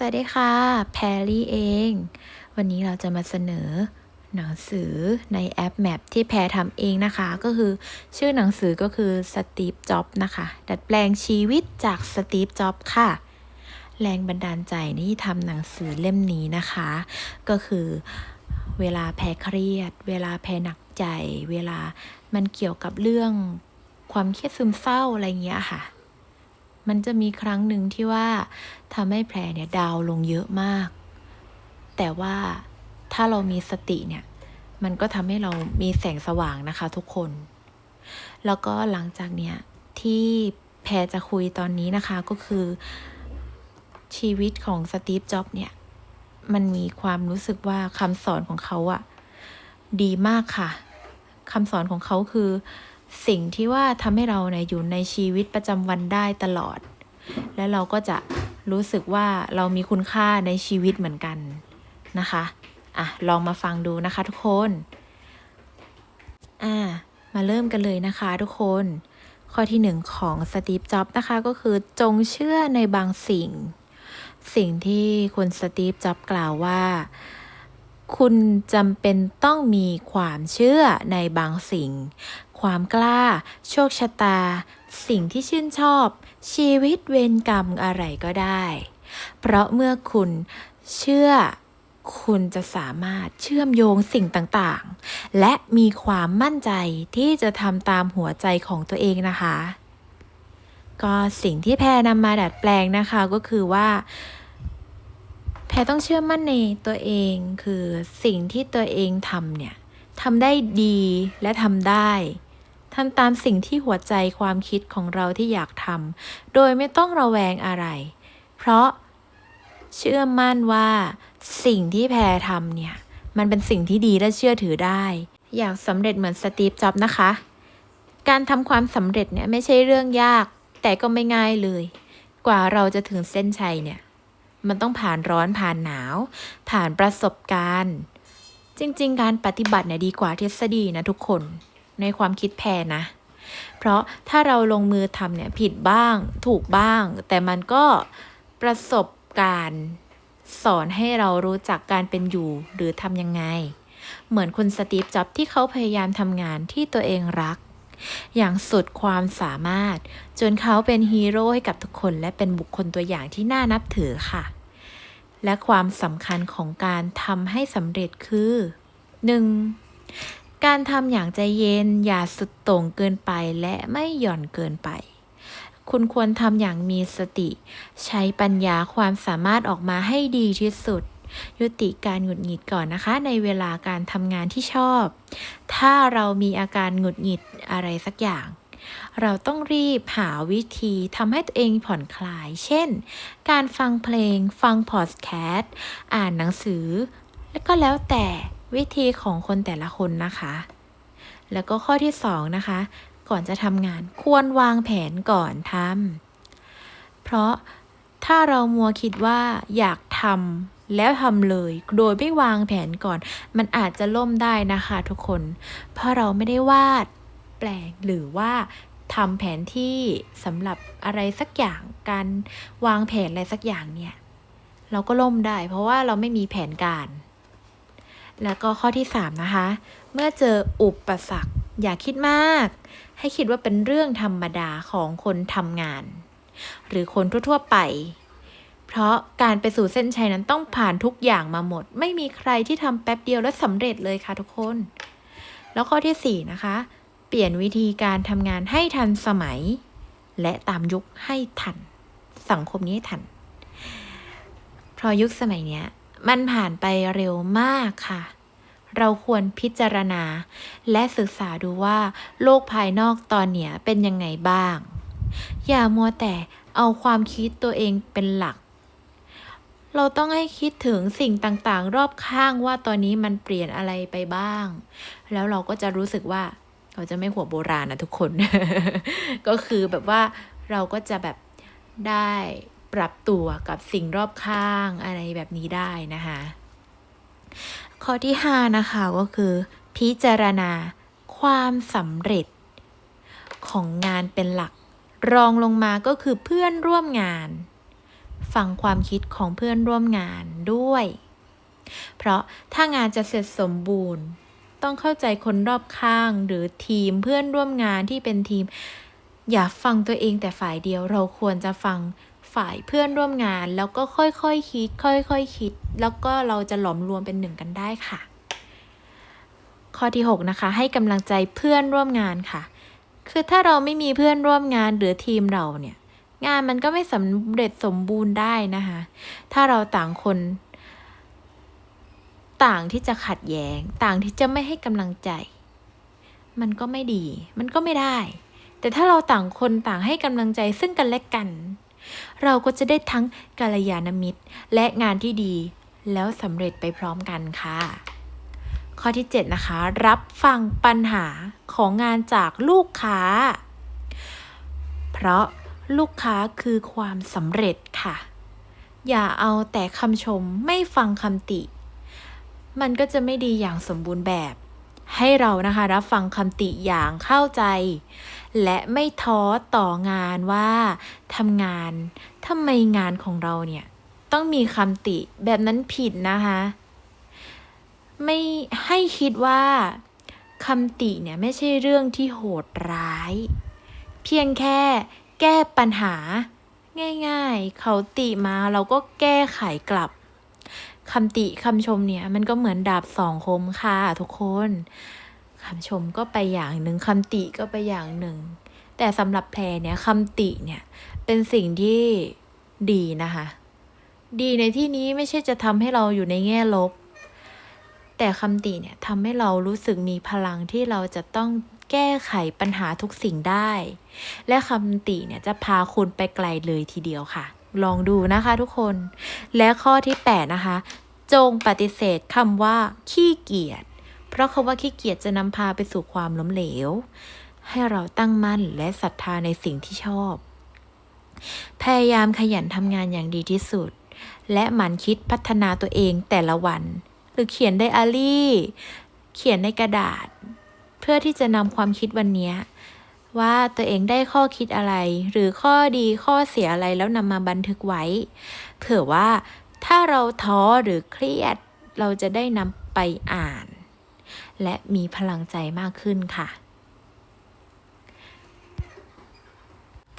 สวัสดีค่ะ แพรลี่เอง วันนี้เราจะมาเสนอหนังสือในแอปแมปที่แพรทำเองนะคะ ก็คือชื่อหนังสือก็คือสตีฟจ็อบนะคะ ดัดแปลงชีวิตจากสตีฟจ็อบค่ะ แรงบันดาลใจที่ทำหนังสือเล่มนี้นะคะ ก็คือเวลาแพรเครียด เวลาแพรหนักใจ เวลามันเกี่ยวกับเรื่องความเครียดซึมเศร้าอะไรเงี้ยค่ะ มันจะมีครั้งหนึ่งที่ว่าทำให้แผลเนี่ยดาวลงเยอะมาก แต่ว่าถ้าเรามีสติเนี่ย มันก็ทำให้เรามีแสงสว่างนะคะทุกคน แล้วก็หลังจากเนี้ยที่แพรจะคุยตอนนี้นะคะก็คือชีวิตของสตีฟ จ็อบเนี่ย มันมีความรู้สึกว่าคำสอนของเขาอะดีมากค่ะคำสอนของเขาคือ สิ่งที่ว่าทำให้เราเนี่ยอยู่ในชีวิตประจำวันได้ตลอด และเราก็จะรู้สึกว่าเรามีคุณค่าในชีวิตเหมือนกันนะคะอะลองมาฟังดูนะคะทุกคนอ่ามาเริ่มกันเลยนะคะทุกคน ข้อที่หนึ่งของสตีฟจ็อบนะคะก็คือจงเชื่อในบางสิ่ง สิ่งที่คุณสตีฟจ็อบกล่าวว่า คุณจำเป็นต้องมีความเชื่อในบางสิ่ง ความกล้า โชคชะตา สิ่งที่ชื่นชอบ ชีวิตเวรกรรมอะไรก็ได้ เพราะเมื่อคุณเชื่อคุณจะสามารถเชื่อมโยงสิ่งต่างๆ และมีความมั่นใจที่จะทำตามหัวใจของตัวเองนะคะ ก็สิ่งที่แพรนำมาดัดแปลงนะคะก็คือว่า แพรต้องเชื่อมั่นในตัวเองคือสิ่งที่ตัวเองทำเนี่ยทำได้ดีและทำได้ ทำตามสิ่งที่หัวใจความคิดของเราที่อยากทำโดยไม่ต้องระแวงอะไร เพราะเชื่อมั่นว่าสิ่งที่แพรทำเนี่ย มันเป็นสิ่งที่ดีและเชื่อถือได้ อยากสำเร็จเหมือนสตีฟ จ็อบนะคะ การทำความสำเร็จเนี่ยไม่ใช่เรื่องยาก แต่ก็ไม่ง่ายเลย กว่าเราจะถึงเส้นชัยเนี่ย มันต้องผ่านร้อนผ่านหนาว ผ่านประสบการณ์ จริง ๆ การปฏิบัติเนี่ยดีกว่าทฤษฎีนะทุกคน ในความคิดแพรนะ เพราะถ้าเราลงมือทำเนี่ยผิดบ้างถูกบ้าง แต่มันก็ประสบการณ์สอนให้เรารู้จักการเป็นอยู่หรือทำยังไง เหมือนคุณสตีฟจ็อบที่เขาพยายามทำงานที่ตัวเองรัก อย่างสุดความสามารถ จนเขาเป็นฮีโร่ให้กับทุกคนและเป็นบุคคลตัวอย่างที่น่านับถือค่ะ และความสำคัญของการทำให้สำเร็จคือ 1. การทำอย่างใจเย็นอย่าสุดโต่งเกินไปและไม่หย่อนเกินไป คุณควรทำอย่างมีสติ ใช้ปัญญาความสามารถออกมาให้ดีที่สุด ยุติการหงุดหงิดก่อนนะคะ ในเวลาการทำงานที่ชอบ ถ้าเรามีอาการหงุดหงิดอะไรสักอย่าง เราต้องรีบหาวิธีทำให้ตัวเองผ่อนคลาย เช่น การฟังเพลง ฟังพอดแคสต์ อ่านหนังสือ และก็แล้วแต่ วิธีของคนแต่ละคนนะคะ แล้วก็ข้อที่สองนะคะ ก่อนจะทำงานควรวางแผนก่อนทำเพราะถ้าเรามัวคิดว่าอยากทำแล้วทำเลย โดยไม่วางแผนก่อน มันอาจจะล่มได้นะคะทุกคน เพราะเราไม่ได้วาดแปลงหรือว่าทำแผนที่สำหรับอะไรสักอย่างการวางแผนอะไรสักอย่างเนี่ย เราก็ล่มได้ เพราะว่าเราไม่มีแผนการ แล้วก็ข้อที่ 3 นะคะ เมื่อเจออุปสรรคอย่าคิดมาก ให้คิดว่าเป็นเรื่องธรรมดาของคนทำงาน หรือคนทั่วๆไป เพราะการไปสู่เส้นชัยนั้นต้องผ่านทุกอย่างมาหมด ไม่มีใครที่ทำแป๊บเดียวแล้วสำเร็จเลยค่ะทุกคน แล้วข้อที่ 4 นะคะ เปลี่ยนวิธีการทำงานให้ทันสมัย และตามยุคให้ทัน สังคมนี้ให้ทัน เพราะยุคสมัยเนี้ย มันผ่านไปเร็วมากค่ะ เราควรพิจารณา และศึกษาดูว่าโลกภายนอกตอนเนี้ยเป็นยังไงบ้าง อย่ามัวแต่เอาความคิดตัวเองเป็นหลัก เราต้องให้คิดถึงสิ่งต่างๆ รอบข้างว่าตอนนี้มันเปลี่ยนอะไรไปบ้าง แล้วเราก็จะรู้สึกว่าเราจะไม่หัวโบราณนะทุกคน ก็คือแบบว่าเราก็จะแบบได้ ปรับตัวกับสิ่งรอบข้างอะไรแบบนี้ได้นะคะ ข้อที่ 5 นะคะก็คือ พิจารณาความสำเร็จของงานเป็นหลัก รองลงมาก็คือเพื่อนร่วมงาน ฟังความคิดของเพื่อนร่วมงานด้วย เพราะถ้างานจะเสร็จสมบูรณ์ ต้องเข้าใจคนรอบข้างหรือทีมเพื่อนร่วมงานที่เป็นทีม อย่าฟังตัวเองแต่ฝ่ายเดียวเราควรจะฟัง ฝ่ายเพื่อนร่วมงาน แล้วก็ค่อยๆคคิด ค่อยๆคคิด แล้วก็เราจะหลอมรวมเป็นหนึ่งกันได้ค่ะ ข้อที่ 6 นะคะ ให้กำลังใจเพื่อนร่วมงานค่ะ คือถ้าเราไม่มีเพื่อนร่วมงานหรือทีมเราเนี่ย งานมันก็ไม่สำเร็จสมบูรณ์ได้นะคะ ถ้าเราต่างคน ต่างที่จะขัดแย้ง ต่างที่จะไม่ให้กำลังใจ มันก็ไม่ดี มันก็ไม่ได้แต่ถ้าเราต่างคนต่างให้กำลังใจซึ่งกันและกัน เราก็จะได้ทั้งกัลยาณมิตร และงานที่ดีแล้วสำเร็จไปพร้อมกันค่ะ ข้อที่ 7 นะคะ รับฟังปัญหาของงานจากลูกค้า เพราะลูกค้าคือความสำเร็จค่ะ อย่าเอาแต่คำชมไม่ฟังคำติ มันก็จะไม่ดีอย่างสมบูรณ์แบบ ให้เรานะคะรับฟังคำติอย่างเข้าใจ และไม่ท้อต่องานว่าทำงานทำไมงานของเราเนี่ย ต้องมีคำติแบบนั้นผิดนะคะ ไม่ให้คิดว่าคำติเนี่ยไม่ใช่เรื่องที่โหดร้าย เพียงแค่แก้ปัญหาง่ายๆ เขาติมาเราก็แก้ไขกลับ คำติคำชมเนี่ย มันก็เหมือนดาบสองคมค่ะทุกคนคำชมก็ไปอย่างหนึ่งคำติก็ไปอย่างหนึ่ง แต่สำหรับแพรเนี่ยคำติเนี่ย เป็นสิ่งที่ดีนะคะ ดีในที่นี้ไม่ใช่จะทำให้เราอยู่ในแง่ลบ แต่คำติเนี่ยทำให้เรารู้สึกมีพลังที่เราจะต้องแก้ไขปัญหาทุกสิ่งได้ และคำติเนี่ยจะพาคุณไปไกลเลยทีเดียวค่ะ ลองดูนะคะทุกคน และข้อที่ 8 นะคะ จงปฏิเสธคำว่า ขี้เกียจ เพราะคำว่าขี้เกียจจะนำพาไปสู่ความล้มเหลว ให้เราตั้งมั่นและศรัทธาในสิ่งที่ชอบ พยายามขยันทำงานอย่างดีที่สุด และหมั่นคิดพัฒนาตัวเองแต่ละวัน หรือเขียนไดอารี่ เขียนในกระดาษ เพื่อที่จะนำความคิดวันนี้ ว่าตัวเองได้ข้อคิดอะไร หรือข้อดีข้อเสียอะไรแล้วนำมาบันทึกไว้ เผื่อว่าถ้าเราท้อหรือเครียด เราจะได้นำไปอ่าน และมีพลังใจมากขึ้นค่ะ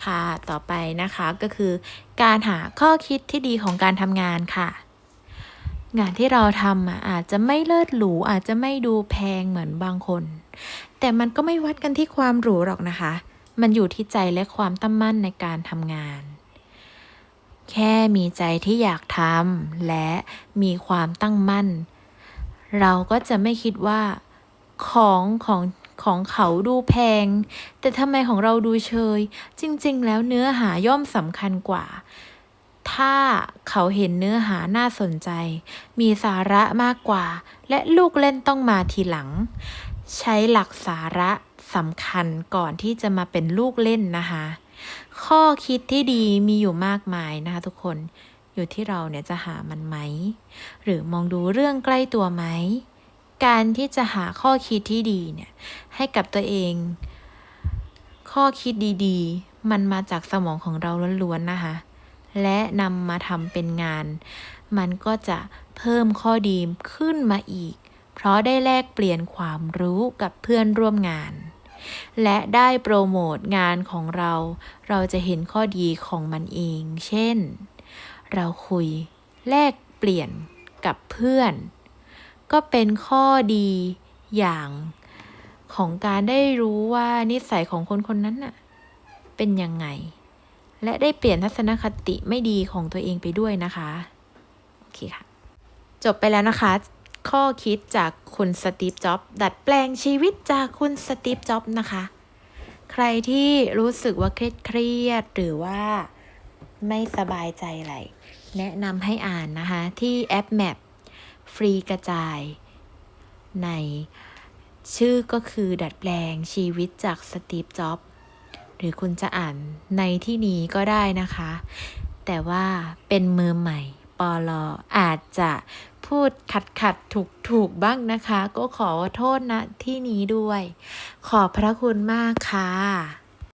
ค่ะต่อไปนะคะก็คือการหาข้อคิดที่ดีของการทำงานค่ะงานที่เราทำอาจจะไม่เลิศหรูอาจจะไม่ดูแพงเหมือนบางคน แต่มันก็ไม่วัดกันที่ความหรูหรอกนะคะ มันอยู่ที่ใจและความตั้งมั่นในการทำงาน แค่มีใจที่อยากทำและมีความตั้งมั่น เราก็จะไม่คิดว่าของของของเขาดูแพง แต่ทำไมของเราดูเชย จริง ๆ แล้วเนื้อหาย่อมสำคัญกว่า ถ้าเขาเห็นเนื้อหาน่าสนใจ มีสาระมากกว่า และลูกเล่นต้องมาทีหลัง ใช้หลักสาระสำคัญก่อนที่จะมาเป็นลูกเล่นนะคะ ข้อคิดที่ดีมีอยู่มากมายนะคะทุกคนอยู่ที่เราเนี่ยจะหามันไหม หรือมองดูเรื่องใกล้ตัวไหม การที่จะหาข้อคิดที่ดีเนี่ยให้กับตัวเอง ข้อคิดดีๆ มันมาจากสมองของเราล้วนๆนะคะ และนำมาทำเป็นงาน มันก็จะเพิ่มข้อดีขึ้นมาอีก เพราะได้แลกเปลี่ยนความรู้กับเพื่อนร่วมงาน และได้โปรโมทงานของเรา เราจะเห็นข้อดีของมันเอง เช่น เราคุยแลกเปลี่ยนกับเพื่อน ก็เป็นข้อดีอย่างของการได้รู้ว่านิสัยของคนคนนั้นน่ะเป็นยังไง และได้เปลี่ยนทัศนคติไม่ดีของตัวเองไปด้วยนะคะ โอเคค่ะ จบไปแล้วนะคะ ข้อคิดจากคุณสตีฟจ็อบดัดแปลงชีวิตจากคุณสตีฟจ็อบนะคะ ใครที่รู้สึกว่าเครียดเครียดหรือว่าไม่สบายใจอะไรแนะนำให้อ่านนะคะ ที่แอป Map ฟรีกระจายในชื่อก็คือดัดแปลงชีวิตจากสตีฟจ็อบหรือคุณจะอ่านในที่นี้ก็ได้นะคะ แต่ว่าเป็นมือใหม่ ปอลออาจจะพูดขัดขัดถูกถูกบ้างนะคะ ก็ขอโทษนะที่นี้ด้วย ขอบพระคุณมากค่ะ